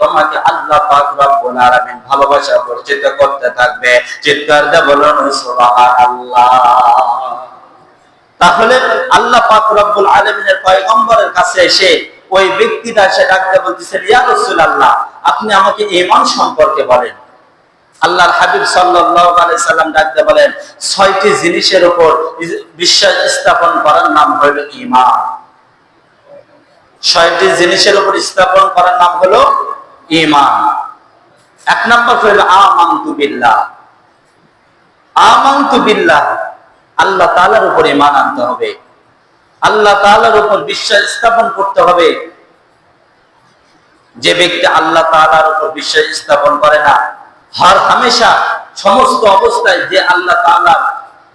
তোমাকে আল্লাহ পাক ভালোবাসা করতে থাকবে। চিৎকার বলুন তাহলে আল্লাহ পাক রব্বুল আলামিনের পয়গম্বরের কাছে এসে ওই ব্যক্তিটা এসে ডাকতে বলতেছে, ইয়া রাসূলুল্লাহ, আপনি আমাকে ঈমান সম্পর্কে বলেন। আল্লাহর হাবিব সাল্লাল্লাহু আলাইহি সাল্লাম ডাকতে বলেন, ছয়টি জিনিসের উপর বিশ্বাস স্থাপন করার নাম হলো ঈমান। ছয়টি জিনিসের উপর স্থাপন করার নাম হলো ঈমান। এক নম্বর বিল্লাহ। আমানতু বিল্লাহ, আল্লাহ তাআলার উপর ঈমান আনতে হবে। আল্লাহ তাআলার উপর বিশ্বাস স্থাপন করতে হবে। যে ব্যক্তি আল্লাহ তালার উপর বিশ্বাস স্থাপন করে না, হর হামেশা সমস্ত অবস্থায় যে আল্লাহ তাআলার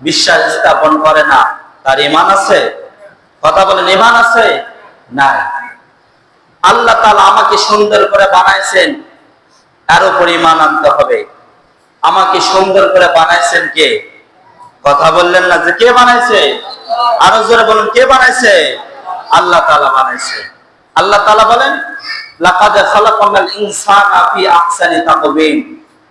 বিশ্বাস স্থাপন করে না, তার ঈমান আছে? কথা বলেন, ঈমান আছে? না আল্লাহ তাআলা আমাকে সুন্দর করে বানাইছেন তার উপর ঈমান আনতে হবে। আমাকে সুন্দর করে বানাইছেন কে? কথা বললেন না যে কে বানাইছে? আরও জোরে বলুন, কে বানাইছে? আল্লাহ তাআলা বানাইছে। আল্লাহ তাআলা বলেন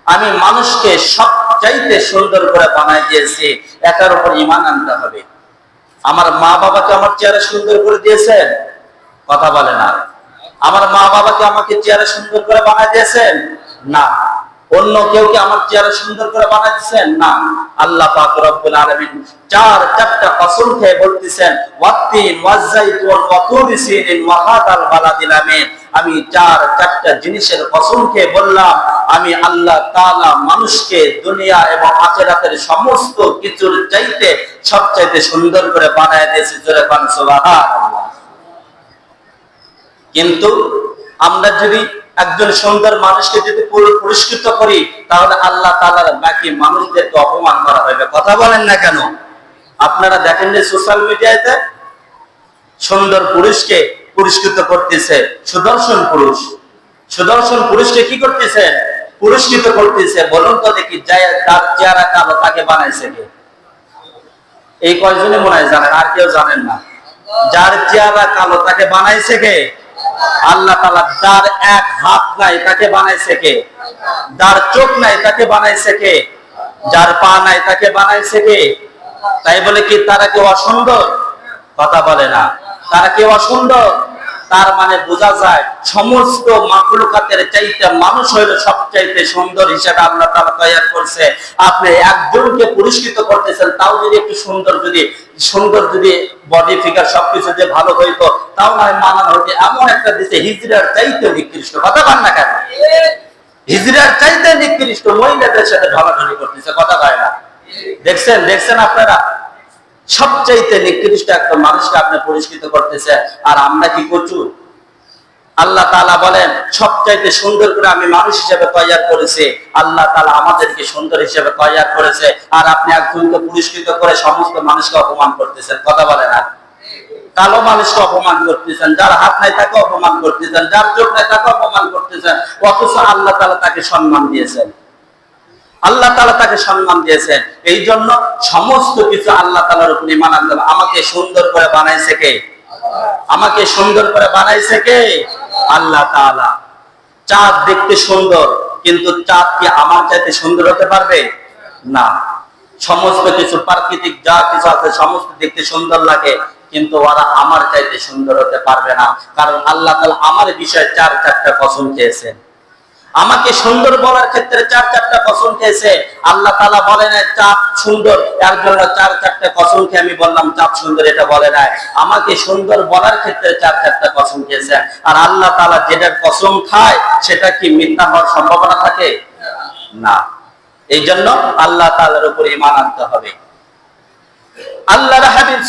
আমি মানুষকে সবচাইতে সুন্দর করে বানাই দিয়েছি, এটার উপর ইমান আনতে হবে। আমার মা বাবাকে আমার চেহারা সুন্দর করে দিয়েছেন? কথা বলে না। আমার মা বাবাকে আমাকে চেহারা সুন্দর করে বানাই দিয়েছেন? না। অন্য কেউ কি আমার চেহারা সুন্দর করে বানাই দিয়েছেন? না। আল্লাহ পাক রব্বুল আলামিন চার চারটা কসম খেয়ে বলতেছেন, ওয়াত্তিন ওয়াজাইতুন ওয়া তুরি ওয়া হাদাল বালাদিল আমিন। আমি চার চারটা জিনিসের কসম খেয়ে বললাম, আমি আল্লাহ তাআলা মানুষকে দুনিয়া এবং আখিরাতের সমস্ত কিছুর চাইতে সবচাইতে সুন্দর করে বানায় দিয়েছি। জোরে পান সুবহানাল্লাহ। কিন্তু আমরা যদি একজন সুন্দর মানুষকে যদি পুরস্কৃত করি, তাহলে আল্লাহ তাআলার বাকি মানুষদেরকে অপমান করা হবে কথা বলেন না কেন? আপনারা দেখেন যে সোশ্যাল মিডিয়াতে সুন্দর পুরুষকে পুরস্কৃত করতেছে, সুদর্শন পুরুষ। সুদর্শন পুরুষকে কি করতেছে? পুরস্কৃত করতেছে। বলুন তো দেখি তার চেহারা কালো, তাকে বানাইছে কে? এই কয়জনে মনে হয় জানেন? আর কেউ জানেন না। যার চেহারা কালো, তাকে বানাইছে কে? আল্লাহ তালা যার এক হাত নাই, তাকে বানাইছে কে? যার চোখ নাই, তাকে বানাইছে কে? যার পা নাই, তাকে বানাইছে কে? তাই বলে কি তারা কেউ অসুন্দর? কথা বলে না। তারা কেউ অসুন্দর? তার মানে বোঝা যায় সমস্ত মাকলুকাতের চাইতে মানুষ হইল সবচাইতে সুন্দর হিসেবে আল্লাহ তালা তৈরি করছে। আপনি একজনকে পুরস্কৃত করতেছেন, তাও যদি একটু সুন্দর যদি সুন্দর যদি বডি ফিগার সবকিছু যে ভালো হইতো, তাও নয় মানানো হইতে। এমন একটা দেশে হিজড়ার চাইতে নিকৃষ্ট। কথা পান না কেন? হিজড়ার চাইতে নিকৃষ্ট, মহিলাদের সাথে ঢলাঢলি করতেছে, কথা কয় না। দেখছেন দেখছেন আপনারা? সবচাইতে নিকৃষ্ট একটা মানুষকে আপনি পুরস্কৃত করতেছে। আর আমরা কি করছু আল্লাহ তালা বলেন, সবচাইতে সুন্দর করে আমি মানুষ হিসেবে তৈয়ার করেছি। আল্লাহ তালা আমাদেরকে সুন্দর হিসেবে তৈয়ার করেছে। আর আপনি একজনকে পুরস্কৃত করে সমস্ত মানুষকে অপমান করতেছেন। কথা বলেন আর। কালো মানুষকে অপমান করতেছেন, যার হাত নাই তাকে অপমান করতেছেন, যার চোখ নাই তাকে অপমান করতেছেন। অথচ আল্লাহ তালা তাকে সম্মান দিয়েছেন। আল্লাহ তালা তাকে সম্মান দিয়েছেন। এই জন্য সমস্ত কিছু আল্লাহ তালার উপর ইমান আনতে। আমাকে সুন্দর করে বানাইছে কে? আমাকে সুন্দর করে বানাইছে কে? আল্লাহ তাআলা। চাঁদ দেখতে সুন্দর, কিন্তু চাঁদ কি আমার চাইতে সুন্দর হতে পারবে? না। সমস্ত কিছু প্রাকৃতিক যা কিছু আছে, সমস্ত দেখতে সুন্দর লাগে, কিন্তু ওরা আমার চাইতে সুন্দর হতে পারবে না। কারণ আল্লাহ তাআলা আমার বিষয়ে চার চারটা পছন্দ চেয়েছেন। আমাকে সুন্দর বলার ক্ষেত্রে চার চারটা কসম খেয়েছে। আল্লাহ তালা বলে নাই চাপ সুন্দর। এর জন্য চার চারটা কসম খেয়ে আমি বললাম চাপ সুন্দর এটা বলে নাই। আমাকে সুন্দর বলার ক্ষেত্রে চার চারটা কসম খেয়েছে। আর আল্লাহ তালা যেটার কসম খায়, সেটা কি মিথ্যা হওয়ার সম্ভাবনা থাকে? না। এই জন্য আল্লাহ তালার উপর ইমান আনতে হবে। আল্লাহ হাবিব